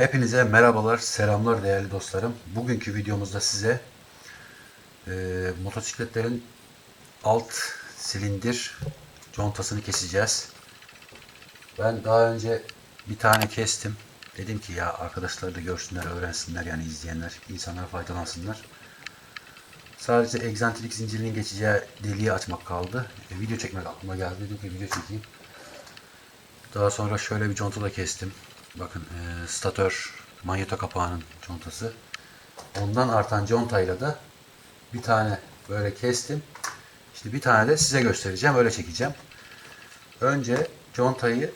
Hepinize merhabalar, selamlar değerli dostlarım. Bugünkü videomuzda size e, motosikletlerin alt silindir contasını keseceğiz. Ben daha önce bir tane kestim. Dedim ki ya arkadaşlar da görsünler, öğrensinler yani izleyenler, insanlar faydalansınlar. Sadece egzantrik zincirinin geçeceği deliği açmak kaldı. E, video çekmek aklıma geldi. Dedim ki video çekeyim. Daha sonra şöyle bir conta da kestim. Bakın e, statör manyeto kapağının contası. Ondan artan contayla da bir tane böyle kestim. İşte bir tane de size göstereceğim. Öyle çekeceğim. Önce contayı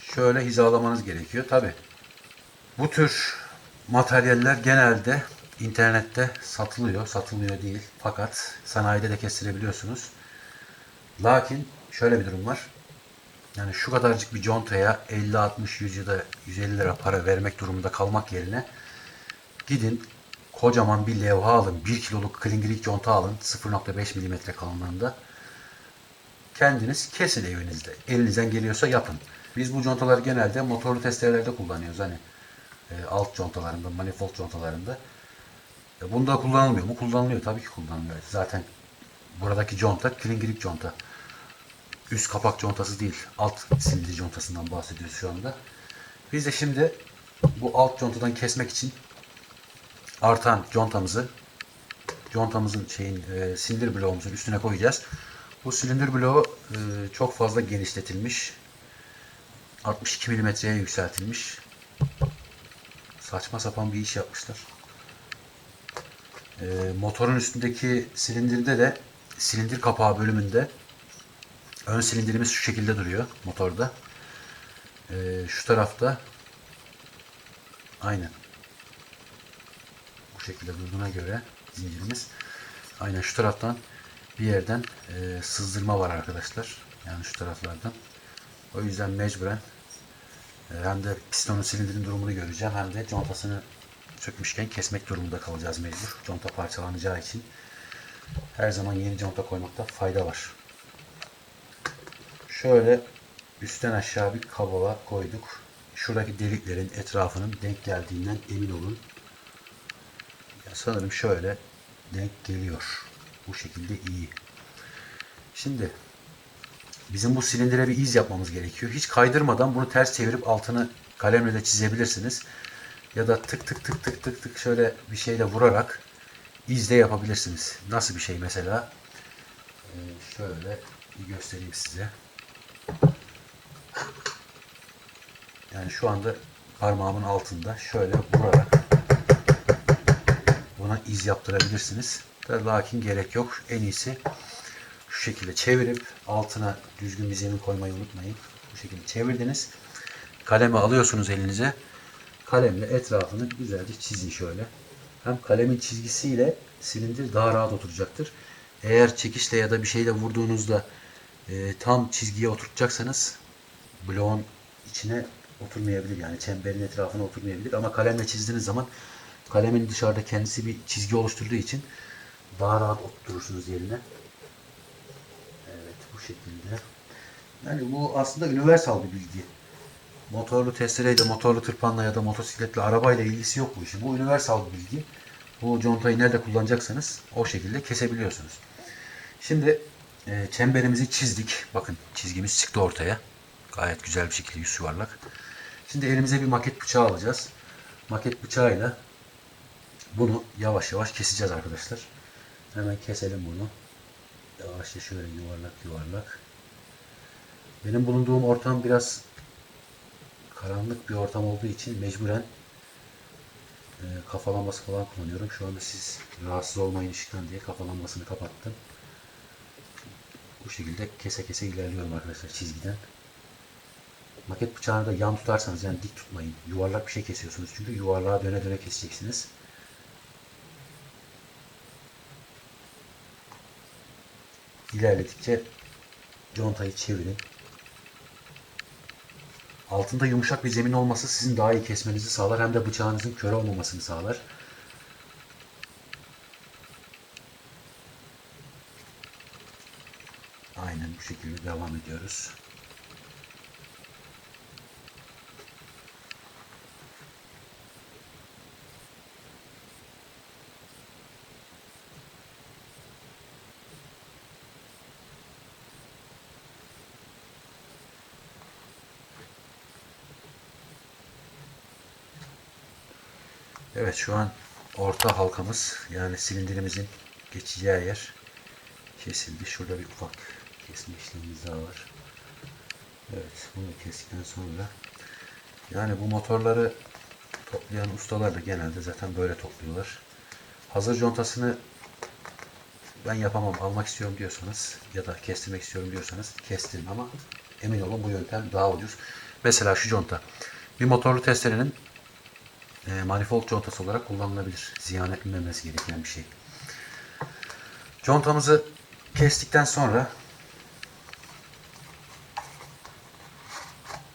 şöyle hizalamanız gerekiyor. Tabi bu tür materyaller genelde internette satılıyor. Satılmıyor değil. Fakat sanayide de kestirebiliyorsunuz. Lakin şöyle bir durum var. Yani şu kadarcık bir contaya 50, 60, 100 ya da 150 lira para vermek durumunda kalmak yerine gidin kocaman bir levha alın. 1 kiloluk klingerik conta alın. 0.5 milimetre kalınlığında. Kendiniz kesin evinizde. Elinizden geliyorsa yapın. Biz bu contaları genelde motorlu testerelerde kullanıyoruz. Hani e, alt contalarında, manifold contalarında. E, bunda kullanılmıyor mu? Kullanılıyor. Tabii ki kullanılıyor. Zaten buradaki conta klingerik conta üst kapak contası değil, alt silindir contasından bahsediyoruz şu anda. Biz de şimdi bu alt contadan kesmek için artan contamızı contamızın şeyin e, silindir bloğumuzun üstüne koyacağız. Bu silindir bloğu e, çok fazla genişletilmiş. 62 milimetreye yükseltilmiş. Saçma sapan bir iş yapmışlar. E, motorun üstündeki silindirde de silindir kapağı bölümünde Ön silindirimiz şu şekilde duruyor motorda. Ee, şu tarafta aynen bu şekilde durduğuna göre zincirimiz aynen şu taraftan bir yerden e, sızdırma var arkadaşlar. Yani şu taraflardan. O yüzden mecburen e, hem de pistonun silindirin durumunu göreceğim hem de contasını sökmüşken kesmek durumunda kalacağız mecbur. Conta parçalanacağı için her zaman yeni conta koymakta fayda var. Şöyle üstten aşağı bir kabala koyduk. Şuradaki deliklerin etrafının denk geldiğinden emin olun. Ya sanırım şöyle denk geliyor. Bu şekilde iyi. Şimdi bizim bu silindire bir iz yapmamız gerekiyor. Hiç kaydırmadan bunu ters çevirip altını kalemle de çizebilirsiniz. Ya da tık tık tık tık tık tık şöyle bir şeyle vurarak iz yapabilirsiniz. Nasıl bir şey mesela? Ee, şöyle bir göstereyim size. Yani şu anda parmağımın altında şöyle vurarak buna iz yaptırabilirsiniz. Lakin gerek yok. En iyisi şu şekilde çevirip altına düzgün bir zemin koymayı unutmayın. Bu şekilde çevirdiniz. Kalemi alıyorsunuz elinize. Kalemle etrafını güzelce çizin şöyle. Hem kalemin çizgisiyle silindir daha rahat oturacaktır. Eğer çekişle ya da bir şeyle vurduğunuzda e, tam çizgiye oturtacaksanız bloğun içine oturmayabilir. Yani çemberin etrafına oturmayabilir. Ama kalemle çizdiğiniz zaman kalemin dışarıda kendisi bir çizgi oluşturduğu için daha rahat oturtursunuz yerine. Evet bu şekilde. Yani bu aslında universal bir bilgi. Motorlu testereyle, motorlu tırpanla ya da motosikletle, arabayla ilgisi yok bu işin. Bu universal bir bilgi. Bu contayı nerede kullanacaksanız o şekilde kesebiliyorsunuz. Şimdi e, çemberimizi çizdik. Bakın çizgimiz çıktı ortaya. Gayet güzel bir şekilde yüz yuvarlak. Şimdi elimize bir maket bıçağı alacağız. Maket bıçağıyla bunu yavaş yavaş keseceğiz arkadaşlar. Hemen keselim bunu. Yavaşça şöyle yuvarlak yuvarlak. Benim bulunduğum ortam biraz karanlık bir ortam olduğu için mecburen e, kafa lambası falan kullanıyorum. Şu anda siz rahatsız olmayın ışıktan diye kafa lambasını kapattım. Bu şekilde kese kese ilerliyorum arkadaşlar çizgiden. Maket bıçağını da yan tutarsanız yani dik tutmayın. Yuvarlak bir şey kesiyorsunuz çünkü yuvarlığa döne döne keseceksiniz. İlerledikçe contayı çevirin. Altında yumuşak bir zemin olması sizin daha iyi kesmenizi sağlar. Hem de bıçağınızın kör olmamasını sağlar. Aynen bu şekilde devam ediyoruz. Evet şu an orta halkamız yani silindirimizin geçeceği yer kesildi. Şurada bir ufak kesme işlemimiz daha var. Evet bunu kestikten sonra yani bu motorları toplayan ustalar da genelde zaten böyle topluyorlar. Hazır contasını ben yapamam almak istiyorum diyorsanız ya da kestirmek istiyorum diyorsanız kestirin ama emin olun bu yöntem daha ucuz. Mesela şu conta bir motorlu testerenin e, manifold contası olarak kullanılabilir. Ziyan etmemesi gereken bir şey. Contamızı kestikten sonra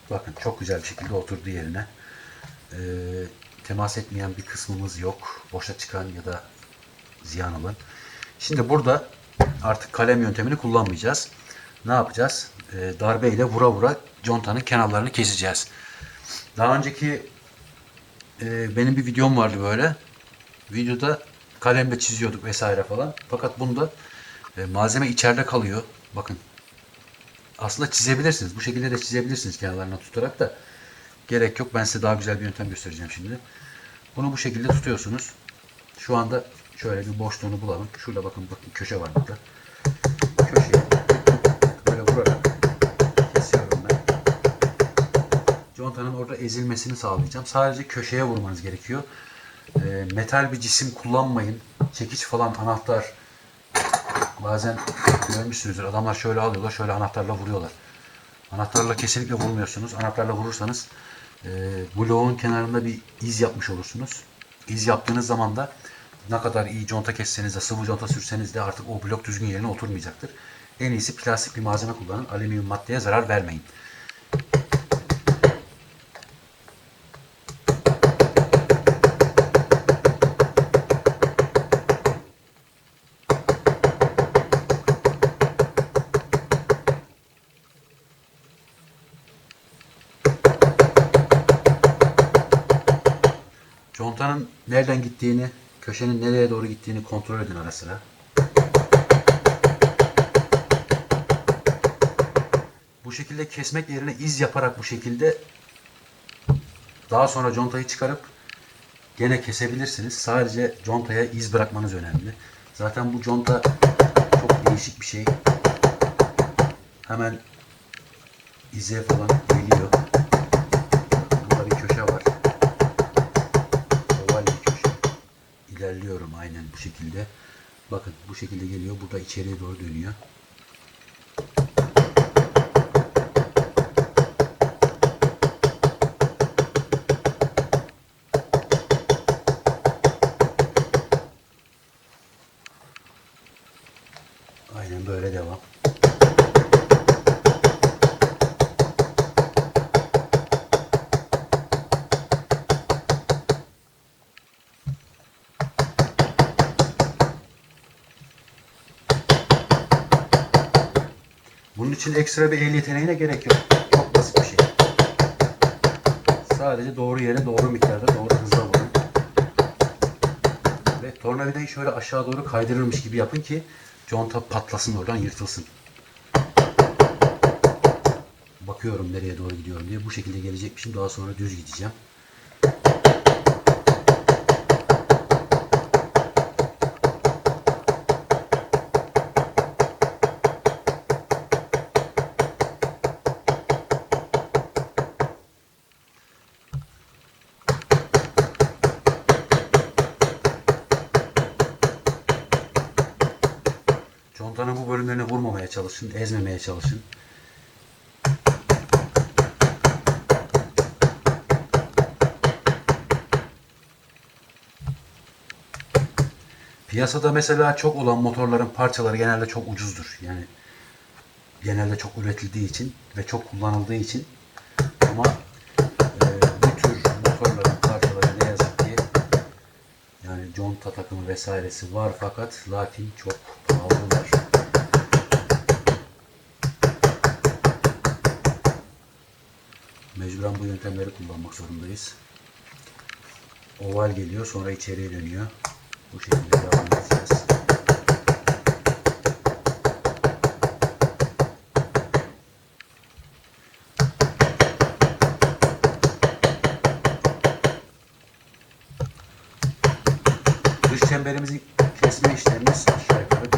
bakın çok güzel bir şekilde oturdu yerine. E, temas etmeyen bir kısmımız yok. Boşa çıkan ya da ziyan olan. Şimdi burada artık kalem yöntemini kullanmayacağız. Ne yapacağız? E, darbe ile vura vura contanın kenarlarını keseceğiz. Daha önceki e, benim bir videom vardı böyle. Videoda kalemle çiziyorduk vesaire falan. Fakat bunda e, malzeme içeride kalıyor. Bakın. Aslında çizebilirsiniz. Bu şekilde de çizebilirsiniz kenarlarına tutarak da. Gerek yok. Ben size daha güzel bir yöntem göstereceğim şimdi. Bunu bu şekilde tutuyorsunuz. Şu anda şöyle bir boşluğunu bulalım. Şurada bakın bakın köşe var burada. Köşeye böyle vurarak kesiyorum ben. Contanın orada ezilmesini sağlayacağım. Sadece köşeye vurmanız gerekiyor. E, metal bir cisim kullanmayın. Çekiç falan anahtar bazen görmüşsünüzdür. Adamlar şöyle alıyorlar, şöyle anahtarla vuruyorlar. Anahtarla kesinlikle vurmuyorsunuz. Anahtarla vurursanız e, bloğun kenarında bir iz yapmış olursunuz. İz yaptığınız zaman da ne kadar iyi conta kesseniz de sıvı conta sürseniz de artık o blok düzgün yerine oturmayacaktır. En iyisi plastik bir malzeme kullanın. Alüminyum maddeye zarar vermeyin. Contanın nereden gittiğini, köşenin nereye doğru gittiğini kontrol edin ara sıra. Bu şekilde kesmek yerine iz yaparak bu şekilde daha sonra contayı çıkarıp gene kesebilirsiniz. Sadece contaya iz bırakmanız önemli. Zaten bu conta çok değişik bir şey. Hemen ize falan geliyor. Burada bir köşe var. Oval bir köşe. İlerliyorum aynen bu şekilde. Bakın bu şekilde geliyor. Burada içeriye doğru dönüyor. Aynen böyle devam. İçin ekstra bir el yeteneğine gerek yok. Çok basit bir şey. Sadece doğru yere doğru miktarda doğru hızla vurun. Ve tornavidayı şöyle aşağı doğru kaydırırmış gibi yapın ki conta patlasın oradan yırtılsın. Bakıyorum nereye doğru gidiyorum diye. Bu şekilde gelecekmişim. Daha sonra düz gideceğim. Contanın bu bölümlerine vurmamaya çalışın, ezmemeye çalışın. Piyasada mesela çok olan motorların parçaları genelde çok ucuzdur. Yani genelde çok üretildiği için ve çok kullanıldığı için ama e, bu tür motorların parçaları ne yazık ki yani conta takımı vesairesi var fakat lakin çok pahalılar. Mecburen bu yöntemleri kullanmak zorundayız. Oval geliyor sonra içeriye dönüyor. Bu şekilde devam edeceğiz. çemberimizi kesme işlemimiz aşağı yukarı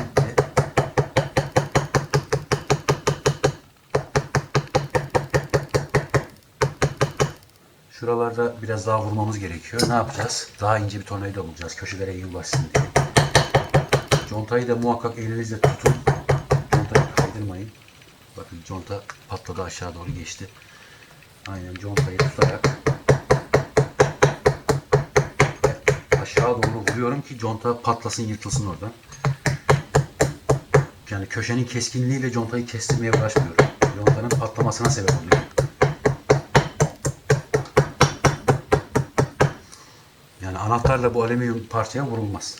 Şuralarda biraz daha vurmamız gerekiyor. Ne yapacağız? Daha ince bir tornavida bulacağız. Köşelere iyi ulaşsın diye. Contayı da muhakkak elinizle tutun. Contayı kaydırmayın. Bakın conta patladı aşağı doğru geçti. Aynen contayı tutarak aşağı doğru vuruyorum ki conta patlasın yırtılsın oradan. Yani köşenin keskinliğiyle contayı kestirmeye uğraşmıyorum. Contanın patlamasına sebep oluyor. Yani anahtarla bu alüminyum parçaya vurulmaz.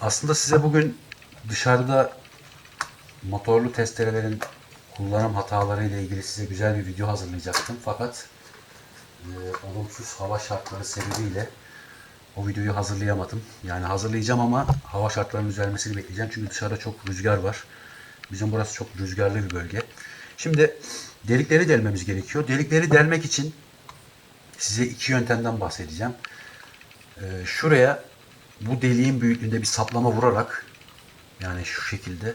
Aslında size bugün dışarıda motorlu testerelerin kullanım hataları ile ilgili size güzel bir video hazırlayacaktım. Fakat e, olumsuz hava şartları sebebiyle o videoyu hazırlayamadım. Yani hazırlayacağım ama hava şartlarının düzelmesini bekleyeceğim. Çünkü dışarıda çok rüzgar var. Bizim burası çok rüzgarlı bir bölge. Şimdi delikleri delmemiz gerekiyor. Delikleri delmek için size iki yöntemden bahsedeceğim. E, şuraya bu deliğin büyüklüğünde bir saplama vurarak yani şu şekilde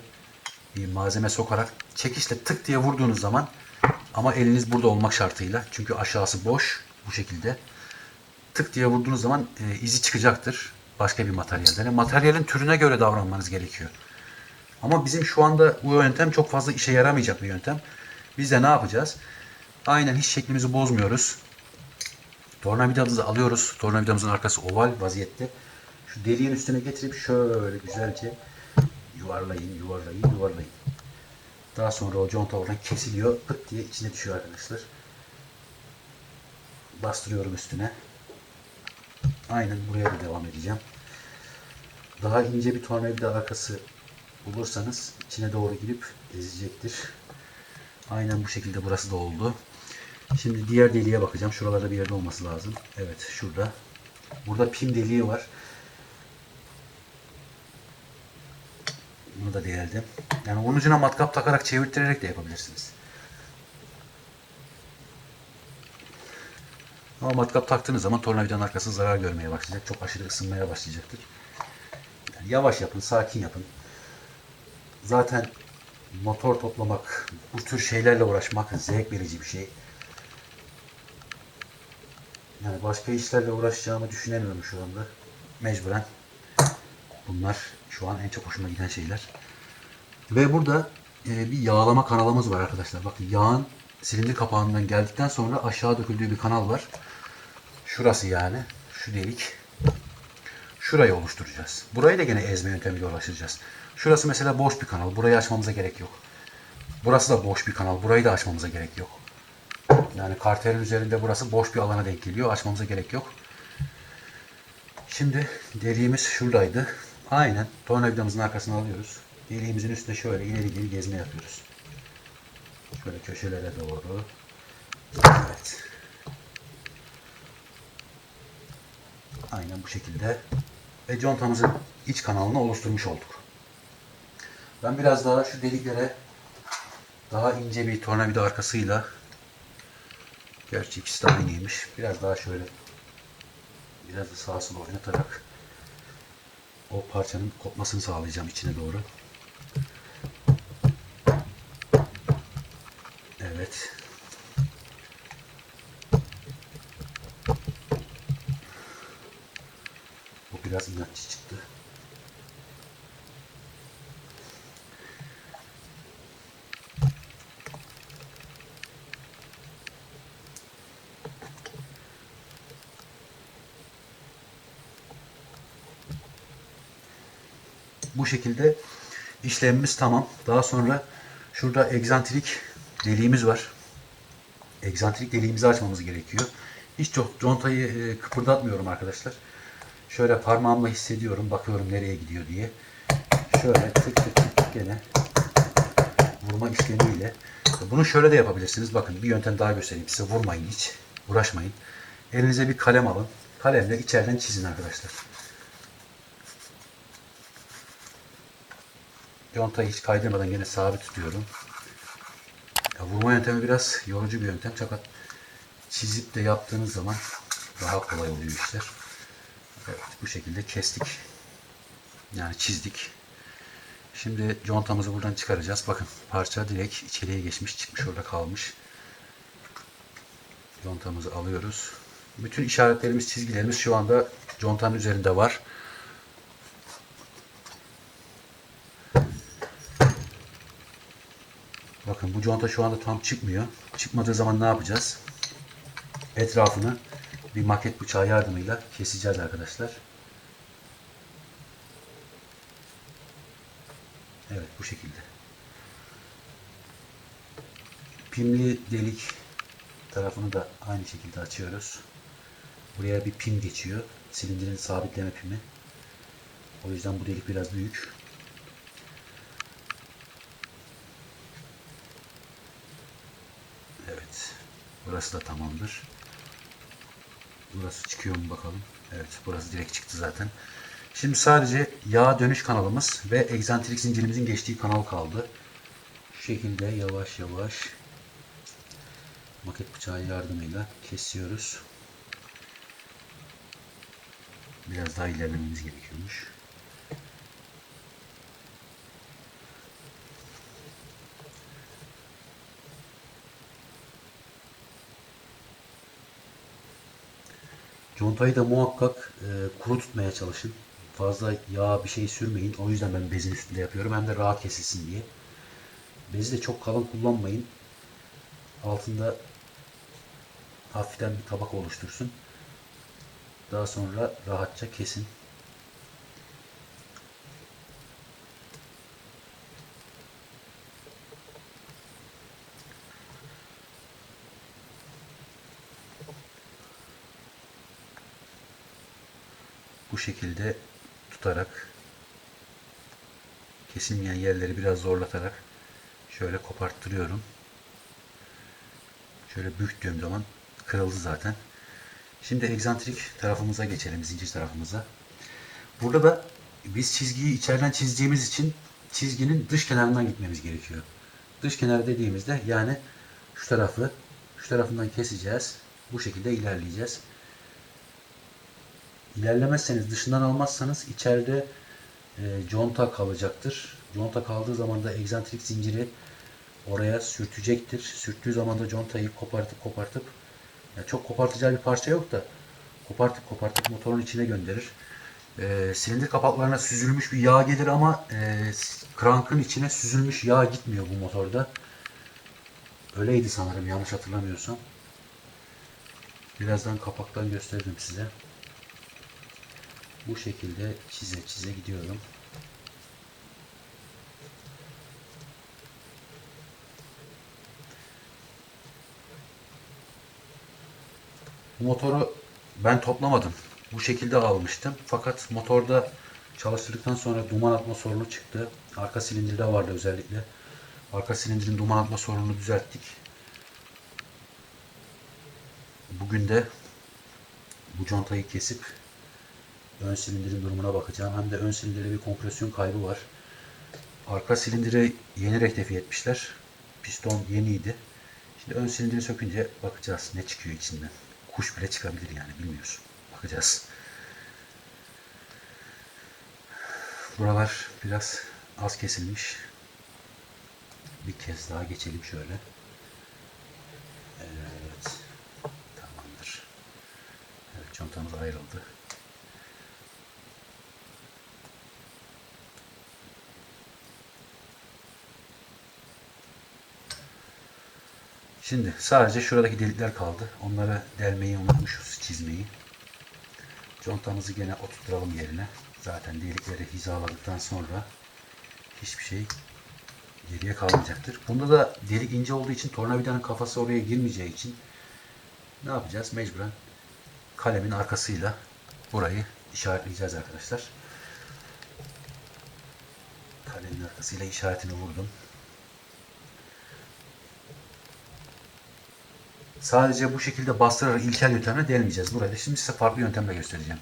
bir malzeme sokarak çekişle tık diye vurduğunuz zaman ama eliniz burada olmak şartıyla çünkü aşağısı boş bu şekilde tık diye vurduğunuz zaman e, izi çıkacaktır başka bir materyalden. Yani materyalin türüne göre davranmanız gerekiyor. Ama bizim şu anda bu yöntem çok fazla işe yaramayacak bir yöntem. Biz de ne yapacağız? Aynen hiç şeklimizi bozmuyoruz. Tornavidamızı alıyoruz. Tornavidamızın arkası oval vaziyette. Şu deliğin üstüne getirip şöyle güzelce yuvarlayın, yuvarlayın, yuvarlayın. Daha sonra o conta oradan kesiliyor. Pıt diye içine düşüyor arkadaşlar. Bastırıyorum üstüne. Aynen buraya da devam edeceğim. Daha ince bir tornavida arkası bulursanız içine doğru girip ezecektir. Aynen bu şekilde burası da oldu. Şimdi diğer deliğe bakacağım. Şuralarda bir yerde olması lazım. Evet şurada. Burada pim deliği var. Bunu da deldim. Yani onun ucuna matkap takarak çevirterek de yapabilirsiniz. Ama matkap taktığınız zaman tornavidanın arkası zarar görmeye başlayacak. Çok aşırı ısınmaya başlayacaktır. Yani yavaş yapın, sakin yapın. Zaten motor toplamak, bu tür şeylerle uğraşmak zevk verici bir şey. Yani başka işlerle uğraşacağımı düşünemiyorum şu anda. Mecburen. Bunlar şu an en çok hoşuma giden şeyler. Ve burada e, bir yağlama kanalımız var arkadaşlar. Bakın yağın silindir kapağından geldikten sonra aşağı döküldüğü bir kanal var. Şurası yani. Şu delik. Şurayı oluşturacağız. Burayı da gene ezme yöntemiyle ulaştıracağız. Şurası mesela boş bir kanal. Burayı açmamıza gerek yok. Burası da boş bir kanal. Burayı da açmamıza gerek yok. Yani karterin üzerinde burası boş bir alana denk geliyor. Açmamıza gerek yok. Şimdi deliğimiz şuradaydı. Aynen tornavidamızın arkasına alıyoruz. Deliğimizin üstüne şöyle ileri geri gezme yapıyoruz. Şöyle köşelere doğru. Evet. Aynen bu şekilde. Ve contamızın iç kanalını oluşturmuş olduk. Ben biraz daha şu deliklere daha ince bir tornavida arkasıyla gerçi ikisi de aynıymış. Biraz daha şöyle biraz da sağa sola oynatarak o parçanın kopmasını sağlayacağım içine doğru. Evet. Bu biraz inatçı çıktı. Bu şekilde işlemimiz tamam. Daha sonra şurada egzantrik deliğimiz var. Egzantrik deliğimizi açmamız gerekiyor. Hiç çok contayı e, kıpırdatmıyorum arkadaşlar. Şöyle parmağımla hissediyorum. Bakıyorum nereye gidiyor diye. Şöyle tık tık tık gene vurma işlemiyle. Bunu şöyle de yapabilirsiniz. Bakın bir yöntem daha göstereyim size. Vurmayın hiç. Uğraşmayın. Elinize bir kalem alın. Kalemle içeriden çizin arkadaşlar. Yontayı hiç kaydırmadan yine sabit tutuyorum. Ya vurma yöntemi biraz yorucu bir yöntem fakat çizip de yaptığınız zaman daha kolay oluyor işler. Evet bu şekilde kestik. Yani çizdik. Şimdi contamızı buradan çıkaracağız. Bakın parça direkt içeriye geçmiş çıkmış orada kalmış. Contamızı alıyoruz. Bütün işaretlerimiz çizgilerimiz şu anda contanın üzerinde var. Bakın bu conta şu anda tam çıkmıyor. Çıkmadığı zaman ne yapacağız? Etrafını bir maket bıçağı yardımıyla keseceğiz arkadaşlar. Evet bu şekilde. Pimli delik tarafını da aynı şekilde açıyoruz. Buraya bir pim geçiyor. Silindirin sabitleme pimi. O yüzden bu delik biraz büyük. Evet. Burası da tamamdır. Burası çıkıyor mu bakalım. Evet burası direkt çıktı zaten. Şimdi sadece yağ dönüş kanalımız ve egzantrik zincirimizin geçtiği kanal kaldı. Şu şekilde yavaş yavaş maket bıçağı yardımıyla kesiyoruz. Biraz daha ilerlememiz gerekiyormuş. Contayı da muhakkak e, kuru tutmaya çalışın. Fazla yağ bir şey sürmeyin. O yüzden ben bezin üstünde yapıyorum. Hem de rahat kesilsin diye. Bezi de çok kalın kullanmayın. Altında hafiften bir tabaka oluştursun. Daha sonra rahatça kesin. Bu şekilde tutarak kesilmeyen yerleri biraz zorlatarak şöyle koparttırıyorum. Şöyle büktüğüm zaman kırıldı zaten. Şimdi egzantrik tarafımıza geçelim, zincir tarafımıza. Burada da biz çizgiyi içeriden çizeceğimiz için çizginin dış kenarından gitmemiz gerekiyor. Dış kenar dediğimizde yani şu tarafı şu tarafından keseceğiz. Bu şekilde ilerleyeceğiz. İlerlemezseniz, dışından almazsanız içeride e, conta kalacaktır. Conta kaldığı zaman da egzantrik zinciri oraya sürtecektir. Sürttüğü zaman da contayı kopartıp kopartıp ya çok kopartacağı bir parça yok da kopartıp kopartıp motorun içine gönderir. E, silindir kapaklarına süzülmüş bir yağ gelir ama e, krankın içine süzülmüş yağ gitmiyor bu motorda. Öyleydi sanırım yanlış hatırlamıyorsam. Birazdan kapaktan gösteririm size. Bu şekilde çize çize gidiyorum. Motoru ben toplamadım. Bu şekilde almıştım. Fakat motorda çalıştırdıktan sonra duman atma sorunu çıktı. Arka silindirde vardı özellikle. Arka silindirin duman atma sorununu düzelttik. Bugün de bu contayı kesip ön silindirin durumuna bakacağım. Hem de ön silindirde bir kompresyon kaybı var. Arka silindiri yeni rektifiye etmişler. Piston yeniydi. Şimdi ön silindiri sökünce bakacağız ne çıkıyor içinden. Kuş bile çıkabilir yani bilmiyoruz. Bakacağız. Buralar biraz az kesilmiş. Bir kez daha geçelim şöyle. Evet. Tamamdır. Evet çantamız ayrıldı. Şimdi sadece şuradaki delikler kaldı. Onları delmeyi unutmuşuz, çizmeyi. Contamızı gene oturtturalım yerine. Zaten delikleri hizaladıktan sonra hiçbir şey geriye kalmayacaktır. Bunda da delik ince olduğu için tornavidanın kafası oraya girmeyeceği için ne yapacağız? Mecburen kalemin arkasıyla burayı işaretleyeceğiz arkadaşlar. Kalemin arkasıyla işaretini vurdum. Sadece bu şekilde bastırarak ilkel yöntemle delmeyeceğiz. Burada şimdi size farklı yöntemle göstereceğim.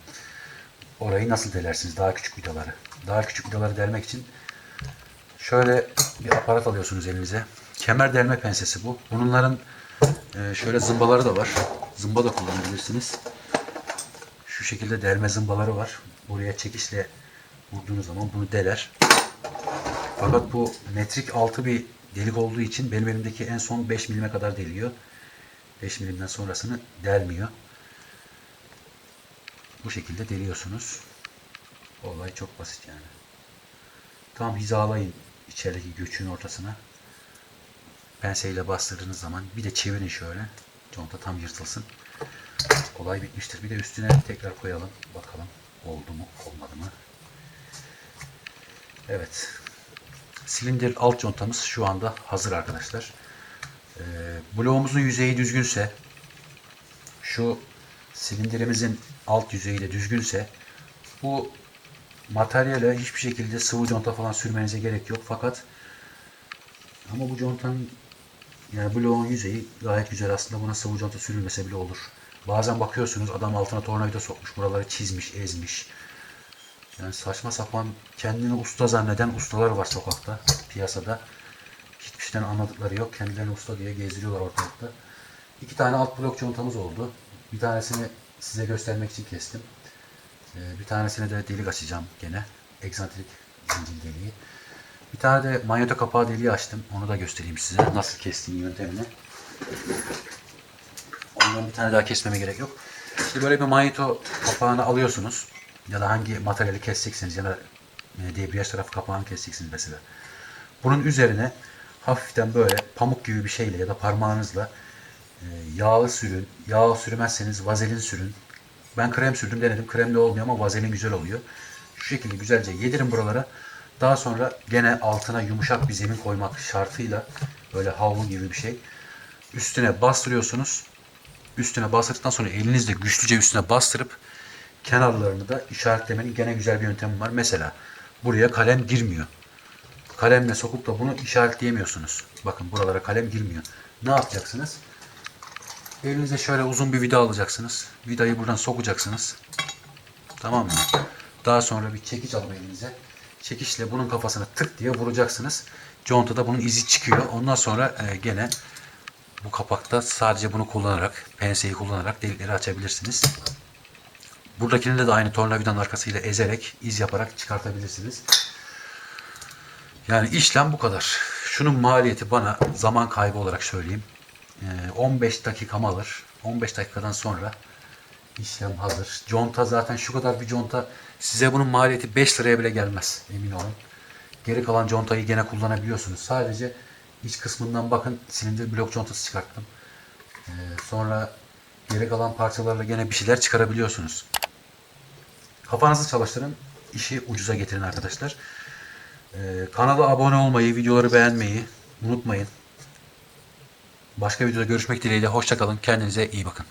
Orayı nasıl delersiniz? Daha küçük vidaları. Daha küçük vidaları delmek için Şöyle bir aparat alıyorsunuz elinize. Kemer delme pensesi bu. Bunların e, şöyle zımbaları da var. Zımba da kullanabilirsiniz. Şu şekilde delme zımbaları var. Buraya çekişle vurduğunuz zaman bunu deler. Fakat bu metrik altı bir delik olduğu için benim elimdeki en son 5 milime kadar deliyor. 5 milimden sonrasını delmiyor. Bu şekilde deliyorsunuz. Olay çok basit yani. Tam hizalayın içerideki göçün ortasına. Penseyle bastırdığınız zaman bir de çevirin şöyle. Conta tam yırtılsın. Olay bitmiştir. Bir de üstüne tekrar koyalım. Bakalım oldu mu olmadı mı. Evet. Silindir alt contamız şu anda hazır arkadaşlar. Ee, bloğumuzun yüzeyi düzgünse şu silindirimizin alt yüzeyi de düzgünse bu materyale hiçbir şekilde sıvı conta falan sürmenize gerek yok. Fakat ama bu contanın yani bloğun yüzeyi gayet güzel aslında buna sıvı conta sürülmese bile olur. Bazen bakıyorsunuz adam altına tornavida sokmuş. Buraları çizmiş, ezmiş. Yani saçma sapan kendini usta zanneden ustalar var sokakta, piyasada. Şeyden anladıkları yok. Kendilerini usta diye gezdiriyorlar ortalıkta. İki tane alt blok contamız oldu. Bir tanesini size göstermek için kestim. Ee, bir tanesine de delik açacağım gene. Egzantrik zincir deliği. Bir tane de manyeto kapağı deliği açtım. Onu da göstereyim size. Nasıl kestiğim yöntemini. Ondan bir tane daha kesmeme gerek yok. Şimdi böyle bir manyeto kapağını alıyorsunuz. Ya da hangi materyali keseceksiniz ya da e, debriyaj tarafı kapağını keseceksiniz mesela. Bunun üzerine hafiften böyle pamuk gibi bir şeyle ya da parmağınızla e, yağlı sürün. Yağ sürmezseniz vazelin sürün. Ben krem sürdüm denedim. Kremle olmuyor ama vazelin güzel oluyor. Şu şekilde güzelce yedirin buralara. Daha sonra gene altına yumuşak bir zemin koymak şartıyla böyle havlu gibi bir şey. Üstüne bastırıyorsunuz. Üstüne bastırdıktan sonra elinizle güçlüce üstüne bastırıp kenarlarını da işaretlemenin gene güzel bir yöntemi var. Mesela buraya kalem girmiyor. Kalemle sokup da bunu işaretleyemiyorsunuz. Bakın buralara kalem girmiyor. Ne yapacaksınız? Elinize şöyle uzun bir vida alacaksınız. Vidayı buradan sokacaksınız. Tamam mı? Daha sonra bir çekiç alın elinize. Çekiçle bunun kafasına tık diye vuracaksınız. Contada bunun izi çıkıyor. Ondan sonra e, gene bu kapakta sadece bunu kullanarak, penseyi kullanarak delikleri açabilirsiniz. Buradakini de aynı tornavidanın arkasıyla ezerek, iz yaparak çıkartabilirsiniz. Yani işlem bu kadar. Şunun maliyeti bana zaman kaybı olarak söyleyeyim. Ee, 15 dakikamı alır. 15 dakikadan sonra işlem hazır. Conta zaten şu kadar bir conta size bunun maliyeti 5 liraya bile gelmez emin olun. Geri kalan contayı gene kullanabiliyorsunuz. Sadece iç kısmından bakın silindir blok contası çıkarttım. Ee, sonra geri kalan parçalarla gene bir şeyler çıkarabiliyorsunuz. Kafanızı çalıştırın. işi ucuza getirin arkadaşlar. Ee, kanala abone olmayı, videoları beğenmeyi unutmayın. Başka videoda görüşmek dileğiyle. Hoşçakalın. Kendinize iyi bakın.